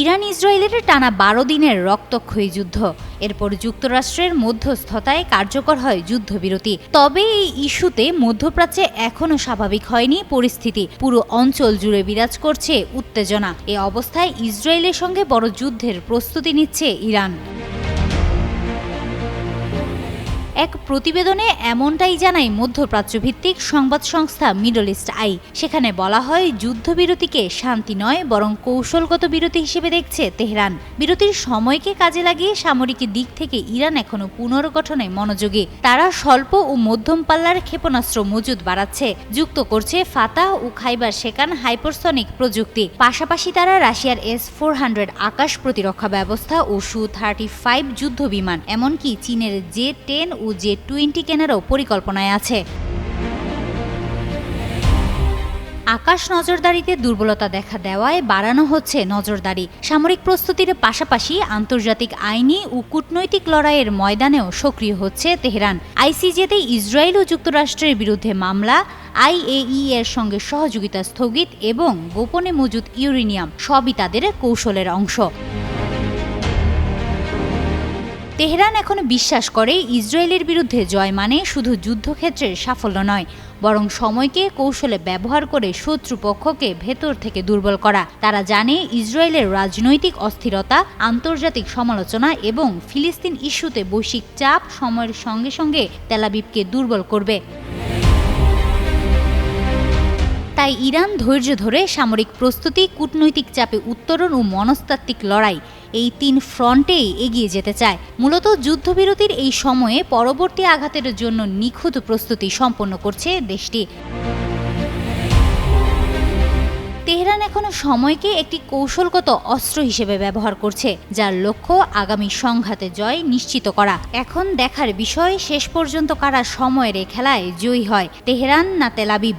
Iran ইসরায়েলের টানা বারো দিনের রক্তক্ষয়ী যুদ্ধ। এরপর যুক্তরাষ্ট্রের মধ্যস্থতায় কার্যকর হয় যুদ্ধবিরতি। তবে এই ইস্যুতে মধ্যপ্রাচ্যে এখনও স্বাভাবিক হয়নি পরিস্থিতি। পুরো অঞ্চল জুড়ে বিরাজ করছে উত্তেজনা। এ অবস্থায় ইসরায়েলের সঙ্গে বড় যুদ্ধের প্রস্তুতি নিচ্ছে ইরান। এক প্রতিবেদনে এমনটাই জানায় মধ্যপ্রাচ্য ভিত্তিক সংবাদ সংস্থা মিডল ইস্ট আই। সেখানে বলা হয়, যুদ্ধবিরতিকে শান্তি নয়, বরং কৌশলগত বিরতি হিসেবে দেখছে তেহরান। বিরতির সময়কে কাজে লাগিয়ে সামরিক দিক থেকে ইরান এখনও পুনর্গঠনে মনোযোগী। তারা স্বল্প ও মধ্যম পাল্লার ক্ষেপণাস্ত্র মজুদ বাড়াচ্ছে, যুক্ত করছে ফাতা ও খাইবার শেকান হাইপারসনিক প্রযুক্তি। পাশাপাশি তারা রাশিয়ার এস ফোর হান্ড্রেড আকাশ প্রতিরক্ষা ব্যবস্থা ও সু থার্টি ফাইভ যুদ্ধ বিমান এমনকি চীনের জে টেন জে টোয়েন্টি কেনারও পরিকল্পনায় আছে। আকাশ নজরদারিতে দুর্বলতা দেখা দেওয়ায় বাড়ানো হচ্ছে নজরদারি। সামরিক প্রস্তুতির পাশাপাশি আন্তর্জাতিক আইনি ও কূটনৈতিক লড়াইয়ের ময়দানেও সক্রিয় হচ্ছে তেহরান। আইসিজেতে ইসরায়েল ও যুক্তরাষ্ট্রের বিরুদ্ধে মামলা, আইএই এর সঙ্গে সহযোগিতা স্থগিত এবং গোপনে মজুদ ইউরেনিয়াম, সবই তাদের কৌশলের অংশ। তেহরান এখন বিশ্বাস করে ইসরায়েলের বিরুদ্ধে জয় মানে শুধু যুদ্ধক্ষেত্রের সাফল্য নয়, বরং সময়কে, কৌশলে ব্যবহার করে শত্রুপক্ষকে ভেতর থেকে দুর্বল করা। তারা জানে ইসরায়েলের রাজনৈতিক অস্থিরতা, আন্তর্জাতিক সমালোচনা এবং ফিলিস্তিন ইস্যুতে বৈশ্বিক চাপ সময়ের সঙ্গে সঙ্গে তেলাবিবকে দুর্বল করবে। তাই ইরান ধৈর্য ধরে সামরিক প্রস্তুতি, কূটনৈতিক চাপে উত্তরণ ও মনস্তাত্ত্বিক লড়াই এই তিন ফ্রন্টেই এগিয়ে যেতে চায়। মূলত যুদ্ধবিরতির এই সময়ে পরবর্তী আঘাতের জন্য নিখুঁত প্রস্তুতি সম্পন্ন করছে দেশটি। তেহরান এখনও সময়কে একটি কৌশলগত অস্ত্র হিসেবে ব্যবহার করছে, যার লক্ষ্য আগামী সংঘাতে জয় নিশ্চিত করা। এখন দেখার বিষয়, শেষ পর্যন্ত কারা সময়ের খেলায় জয়ী হয়, তেহরান না তেলাবিব